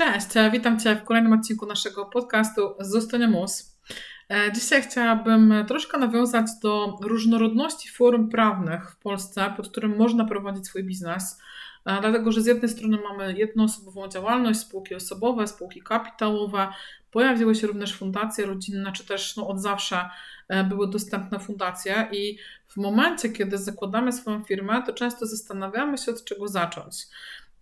Cześć, e, witam Cię w kolejnym odcinku naszego podcastu Zostanie Mus. E, dzisiaj chciałabym troszkę nawiązać do różnorodności form prawnych w Polsce, pod którym można prowadzić swój biznes. E, dlatego, że z jednej strony mamy jednoosobową działalność, spółki osobowe, spółki kapitałowe, pojawiły się również fundacje rodzinne, czy też no, od zawsze były dostępne fundacje i w momencie, kiedy zakładamy swoją firmę, to często zastanawiamy się, od czego zacząć.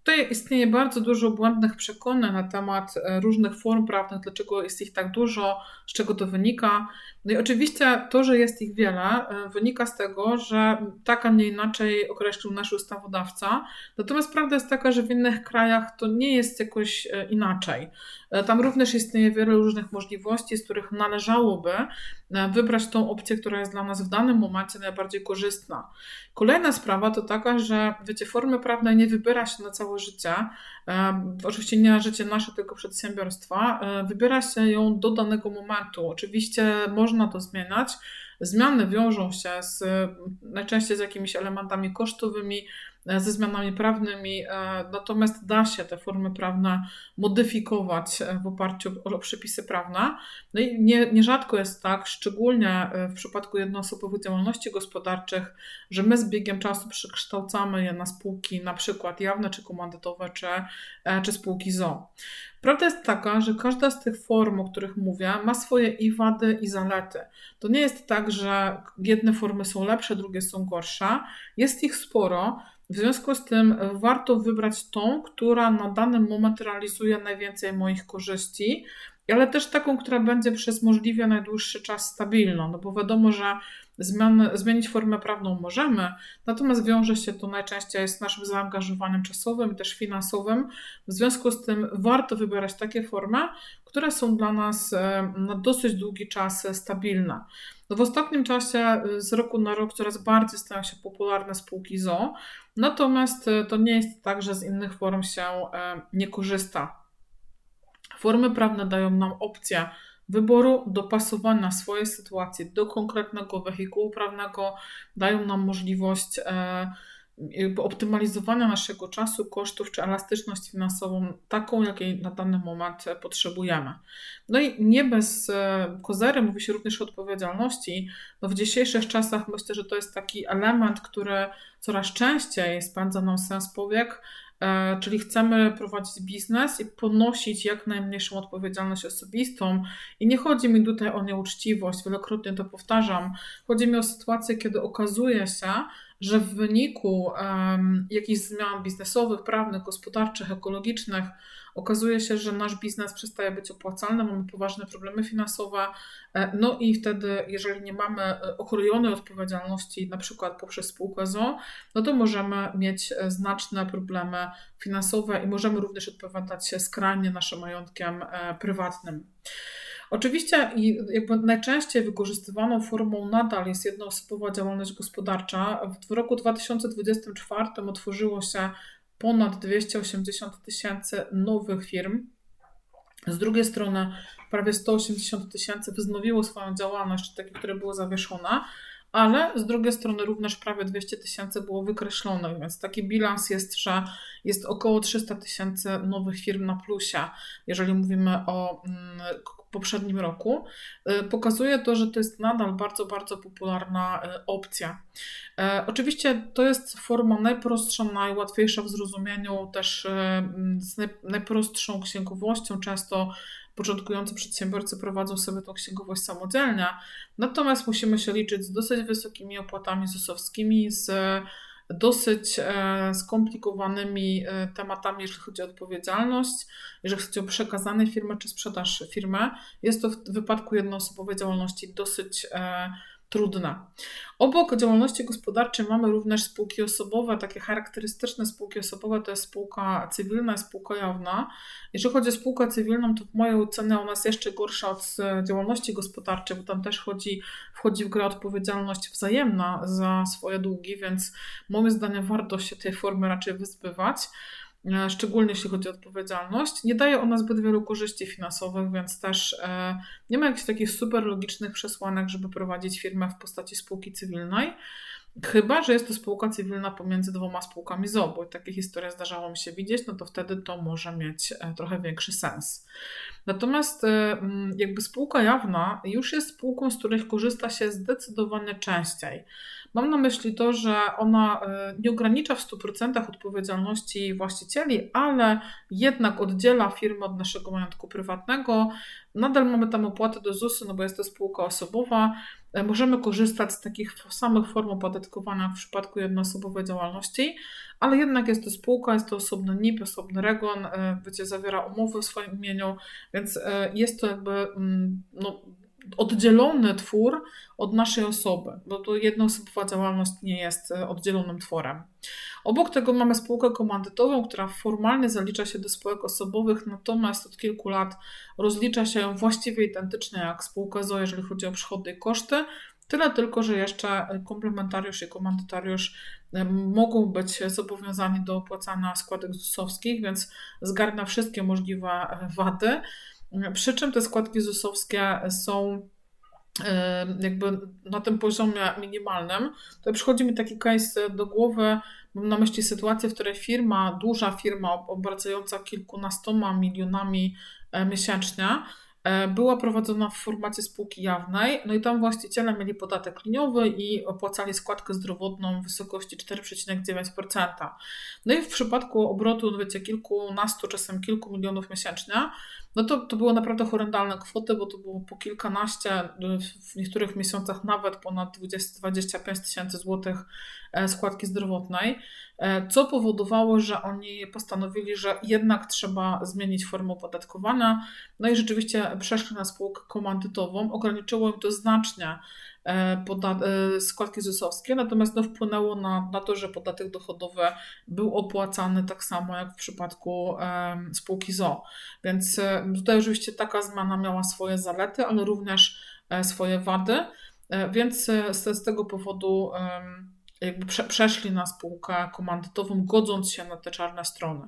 Tutaj istnieje bardzo dużo błędnych przekonań na temat e, różnych form prawnych, dlaczego jest ich tak dużo, z czego to wynika. No i oczywiście to, że jest ich wiele, e, wynika z tego, że tak, a nie inaczej określił nasz ustawodawca. Natomiast prawda jest taka, że w innych krajach to nie jest jakoś e, inaczej. Tam również istnieje wiele różnych możliwości, z których należałoby wybrać tą opcję, która jest dla nas w danym momencie najbardziej korzystna. Kolejna sprawa to taka, że wiecie, formy prawne nie wybiera się na całe życie, oczywiście nie na życie nasze, tylko przedsiębiorstwa, wybiera się ją do danego momentu. Oczywiście można to zmieniać. Zmiany wiążą się z, najczęściej z jakimiś elementami kosztowymi, ze zmianami prawnymi, e, natomiast da się te formy prawne modyfikować e, w oparciu o przepisy prawne. No i nie, nierzadko jest tak, szczególnie w przypadku jednoosobowych działalności gospodarczych, że my z biegiem czasu przekształcamy je na spółki na przykład jawne czy komandytowe, czy, czy spółki ZO. Prawda jest taka, że każda z tych form, o których mówię, ma swoje i wady, i zalety. To nie jest tak, że jedne formy są lepsze, drugie są gorsze. Jest ich sporo. W związku z tym warto wybrać tą, która na dany moment realizuje najwięcej moich korzyści, ale też taką, która będzie przez możliwie najdłuższy czas stabilna, no bo wiadomo, że zmian, zmienić formę prawną możemy, natomiast wiąże się to najczęściej z naszym zaangażowaniem czasowym, też finansowym. W związku z tym warto wybierać takie formy, które są dla nas e, na dosyć długi czas stabilne. No w ostatnim czasie e, z roku na rok coraz bardziej stają się popularne spółki ZO, natomiast e, to nie jest tak, że z innych form się nie korzysta. Formy prawne dają nam opcję wyboru, dopasowania swojej sytuacji do konkretnego wehikułu prawnego, dają nam możliwość e, optymalizowania naszego czasu, kosztów czy elastyczność finansową, taką, jakiej na dany moment potrzebujemy. No i nie bez e, kozery mówi się również o odpowiedzialności. No w dzisiejszych czasach myślę, że to jest taki element, który coraz częściej spędza nam sens powiek, E, czyli chcemy prowadzić biznes i ponosić jak najmniejszą odpowiedzialność osobistą. I nie chodzi mi tutaj o nieuczciwość, wielokrotnie to powtarzam. Chodzi mi o sytuację, kiedy okazuje się, że w wyniku um, jakichś zmian biznesowych, prawnych, gospodarczych, ekologicznych, okazuje się, że nasz biznes przestaje być opłacalny, mamy poważne problemy finansowe, e, no i wtedy, jeżeli nie mamy e, okrojonej odpowiedzialności, na przykład poprzez spółkę ZO, no to możemy mieć e, znaczne problemy finansowe i możemy również odpowiadać się skrajnie naszym majątkiem prywatnym. Oczywiście jakby najczęściej wykorzystywaną formą nadal jest jednoosobowa działalność gospodarcza. W roku 2024 otworzyło się ponad 280 tysięcy nowych firm. Z drugiej strony prawie 180 tysięcy wznowiło swoją działalność, takie, które były zawieszone, ale z drugiej strony również prawie 200 tysięcy było wykreślonych, więc taki bilans jest, że jest około 300 tysięcy nowych firm na plusie, jeżeli mówimy o mm, poprzednim roku, y, pokazuje to, że to jest nadal bardzo, bardzo popularna y, opcja. E, oczywiście to jest forma najprostsza, najłatwiejsza w zrozumieniu, też y, z najprostszą księgowością. Często początkujący przedsiębiorcy prowadzą sobie tą księgowość samodzielnie, natomiast musimy się liczyć z dosyć wysokimi opłatami ZUS-owskimi, z dosyć e, skomplikowanymi e, tematami, jeżeli chodzi o odpowiedzialność, jeżeli chodzi o przekazanie firmy czy sprzedaż firmy. Jest to w wypadku jednoosobowej działalności dosyć e, trudne. Obok działalności gospodarczej mamy również spółki osobowe, takie charakterystyczne spółki osobowe to jest spółka cywilna spółka jawna. Jeżeli chodzi o spółkę cywilną, to w mojej ocenie ona jest jeszcze gorsza od działalności gospodarczej, bo tam też chodzi, wchodzi w grę odpowiedzialność wzajemna za swoje długi, więc moim zdaniem warto się tej formy raczej wyzbywać. E, szczególnie jeśli chodzi o odpowiedzialność. Nie daje ona zbyt wielu korzyści finansowych, więc też e, nie ma jakichś takich super logicznych przesłanek, żeby prowadzić firmę w postaci spółki cywilnej. Chyba, że jest to spółka cywilna pomiędzy dwoma spółkami ZO, bo takie historie zdarzało mi się widzieć, no to wtedy to może mieć e, trochę większy sens. Natomiast jakby spółka jawna już jest spółką, z której korzysta się zdecydowanie częściej. Mam na myśli to, że ona e, nie ogranicza w 100% odpowiedzialności właścicieli, ale jednak oddziela firmę od naszego majątku prywatnego. Nadal mamy tam opłaty do ZUS-u, no bo jest to spółka osobowa. E, możemy korzystać z takich samych form opodatkowania w przypadku jednoosobowej działalności, ale jednak jest to spółka, jest to osobny NIP, osobny REGON, e, wiecie, zawiera umowy w swoim imieniu, więc jest to jakby mm, no, oddzielony twór od naszej osoby, bo to jednoosobowa działalność nie jest e, oddzielonym tworem. Obok tego mamy spółkę komandytową, która formalnie zalicza się do spółek osobowych, natomiast od kilku lat rozlicza się właściwie identycznie jak spółka ZO, jeżeli chodzi o przychody i koszty. Tyle tylko, że jeszcze komplementariusz i komandytariusz e, mogą być zobowiązani do opłacania składek ZUS-owskich, więc zgarnia wszystkie możliwe e, wady. Przy czym te składki ZUS-owskie są jakby na tym poziomie minimalnym, to przychodzi mi taki case do głowy, mam na myśli sytuację, w której firma, duża firma obracająca kilkunastoma milionami e, miesięcznie, e, była prowadzona w formacie spółki jawnej, no i tam właściciele mieli podatek liniowy i opłacali składkę zdrowotną w wysokości 4,9%. No i w przypadku obrotu, wiecie, kilkunastu, czasem kilku milionów miesięcznie, no to, to było naprawdę horrendalne kwoty, bo to było po kilkanaście, w niektórych miesiącach nawet ponad 20, 25 tysięcy złotych e, składki zdrowotnej, e, co powodowało, że oni postanowili, że jednak trzeba zmienić formę opodatkowania. No i rzeczywiście przeszli na spółkę komandytową. Ograniczyło im to znacznie składki ZUS-owskie, natomiast no, wpłynęło na, na to, że podatek dochodowy był opłacany tak samo jak w przypadku spółki ZO. Więc e, tutaj oczywiście taka zmiana miała swoje zalety, ale również swoje wady, więc z, z tego powodu jakby prze, przeszli na spółkę komandytową, godząc się na te czarne strony.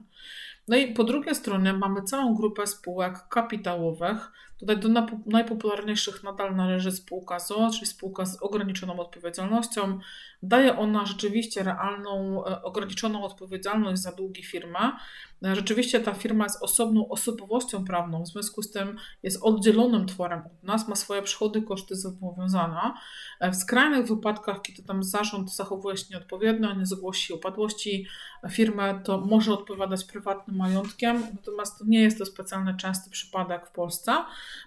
No i po drugiej stronie mamy całą grupę spółek kapitałowych. Tutaj do najpopularniejszych nadal należy spółka ZO, czyli spółka z ograniczoną odpowiedzialnością. Daje ona rzeczywiście realną, e, ograniczoną odpowiedzialność za długi firmy. E, rzeczywiście ta firma jest osobną osobowością prawną, w związku z tym jest oddzielonym tworem od nas, ma swoje przychody, koszty, zobowiązania. E, w skrajnych wypadkach, kiedy tam zarząd zachowuje się nieodpowiednio, nie zgłosi upadłości firmy, to może odpowiadać prywatnym majątkiem, natomiast to nie jest to specjalnie częsty przypadek w Polsce,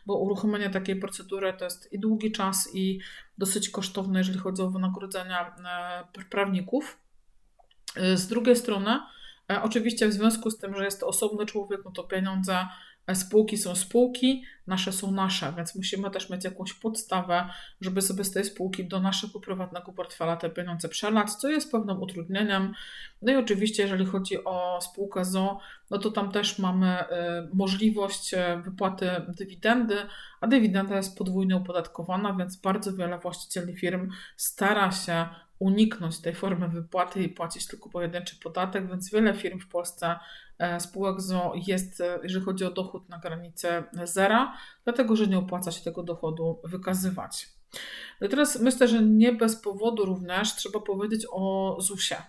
bo uruchomienie takiej procedury to jest i długi czas, i dosyć kosztowne, jeżeli chodzi o wynagrodzenia e, prawników. E, z drugiej strony, e, oczywiście w związku z tym, że jest to osobny człowiek, no to pieniądze Spółki są spółki, nasze są nasze, więc musimy też mieć jakąś podstawę, żeby sobie z tej spółki do naszego prywatnego portfela te pieniądze przelać, co jest pewnym utrudnieniem. No i oczywiście, jeżeli chodzi o spółkę ZO, no to tam też mamy y, możliwość y, wypłaty dywidendy, a dywidenda jest podwójnie opodatkowana, więc bardzo wiele właścicieli firm stara się uniknąć tej formy wypłaty i płacić tylko pojedynczy podatek, więc wiele firm w Polsce E, spółek ZO jest, e, jeżeli chodzi o dochód, na granicy zera, dlatego że nie opłaca się tego dochodu wykazywać. No teraz myślę, że nie bez powodu również trzeba powiedzieć o ZUS-ie.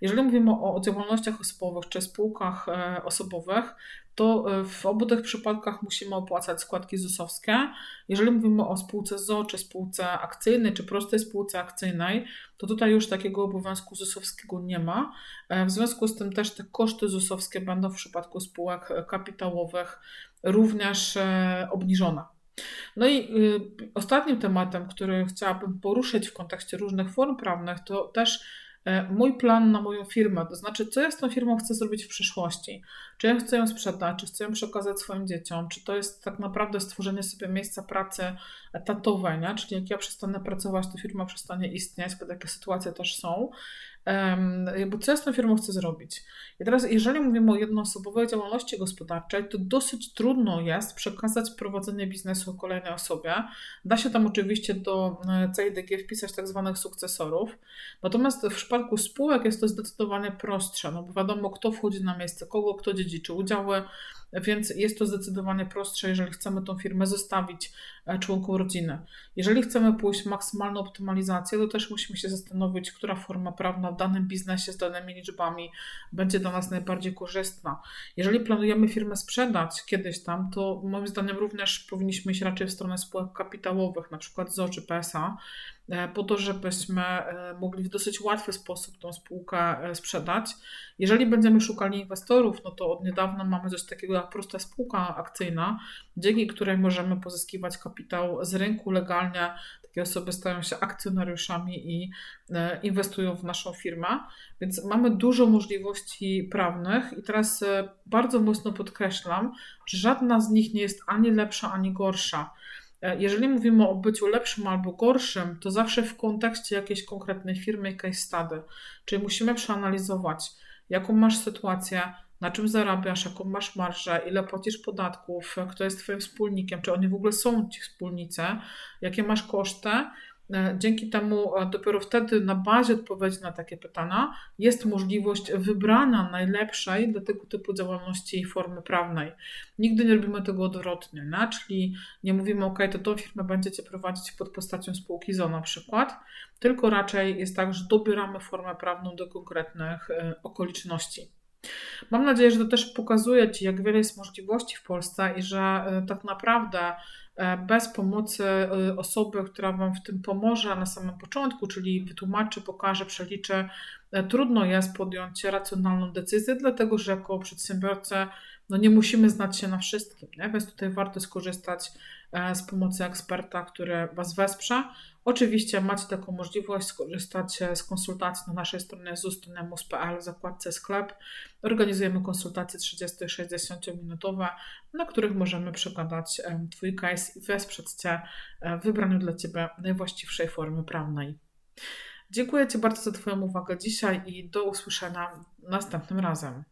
Jeżeli mówimy o działalnościach osobowych czy spółkach e, osobowych, to e, w obu tych przypadkach musimy opłacać składki ZUS-owskie. Jeżeli mówimy o spółce ZO, czy spółce akcyjnej, czy prostej spółce akcyjnej, to tutaj już takiego obowiązku ZUS-owskiego nie ma. E, w związku z tym też te koszty ZUS-owskie będą w przypadku spółek kapitałowych również obniżone. No i ostatnim tematem, który chciałabym poruszyć w kontekście różnych form prawnych, to też e, mój plan na moją firmę, to znaczy, co ja z tą firmą chcę zrobić w przyszłości. Czy ja chcę ją sprzedać, czy chcę ją przekazać swoim dzieciom, czy to jest tak naprawdę stworzenie sobie miejsca pracy etatowej, czyli jak ja przestanę pracować, to firma przestanie istnieć, bo takie sytuacje też są bo co ja z tą firmą chcę zrobić. I teraz, jeżeli mówimy o jednoosobowej działalności gospodarczej, to dosyć trudno jest przekazać prowadzenie biznesu kolejnej osobie. Da się tam oczywiście do e, CIDG wpisać tak zwanych sukcesorów, natomiast w przypadku spółek jest to zdecydowanie prostsze, no bo wiadomo, kto wchodzi na miejsce kogo, kto dziedziczy udziały, więc jest to zdecydowanie prostsze, jeżeli chcemy tą firmę zostawić e, członkom rodziny. Jeżeli chcemy pójść w maksymalną optymalizację, to też musimy się zastanowić, która forma prawna w danym biznesie z danymi liczbami będzie dla nas najbardziej korzystna. Jeżeli planujemy firmę sprzedać kiedyś tam, to moim zdaniem również powinniśmy iść raczej w stronę spółek kapitałowych, na przykład ZO czy PSA, po to, żebyśmy e, mogli w dosyć łatwy sposób tą spółkę e, sprzedać. Jeżeli będziemy szukali inwestorów, no to od niedawna mamy coś takiego jak prosta spółka akcyjna, dzięki której możemy pozyskiwać kapitał z rynku legalnie. Takie osoby stają się akcjonariuszami i inwestują w naszą firmę, więc mamy dużo możliwości prawnych i teraz bardzo mocno podkreślam, że żadna z nich nie jest ani lepsza, ani gorsza. E, jeżeli mówimy o byciu lepszym albo gorszym, to zawsze w kontekście jakiejś konkretnej firmy case study. Czyli musimy przeanalizować, jaką masz sytuację, na czym zarabiasz, jaką masz marżę, ile płacisz podatków, kto jest Twoim wspólnikiem, czy oni w ogóle są ci wspólnicy, jakie masz koszty dzięki temu e, dopiero wtedy na bazie odpowiedzi na takie pytania jest możliwość wybrania najlepszej dla tego typu działalności formy prawnej. Nigdy nie robimy tego odwrotnie, nie? czyli nie mówimy, ok, to tą firmę będziecie prowadzić pod postacią spółki ZO na przykład, tylko raczej jest tak, że dobieramy formę prawną do konkretnych e, okoliczności. Mam nadzieję, że to też pokazuje Ci, jak wiele jest możliwości w Polsce i że tak naprawdę E, bez pomocy e, osoby, która Wam w tym pomoże na samym początku, czyli wytłumaczy, pokaże, przeliczy, e, trudno jest podjąć racjonalną decyzję, dlatego że jako przedsiębiorcy no nie musimy znać się na wszystkim, nie? więc tutaj warto skorzystać z pomocy eksperta, który Was wesprze. Oczywiście macie taką możliwość skorzystać z konsultacji na naszej stronie zustynemus.pl w zakładce sklep. Organizujemy konsultacje 30-60 minutowe, na których możemy przekładać Twój case i wesprzeć Cię w wybraniu dla Ciebie najwłaściwszej formy prawnej. Dziękuję Ci bardzo za Twoją uwagę dzisiaj i do usłyszenia następnym razem.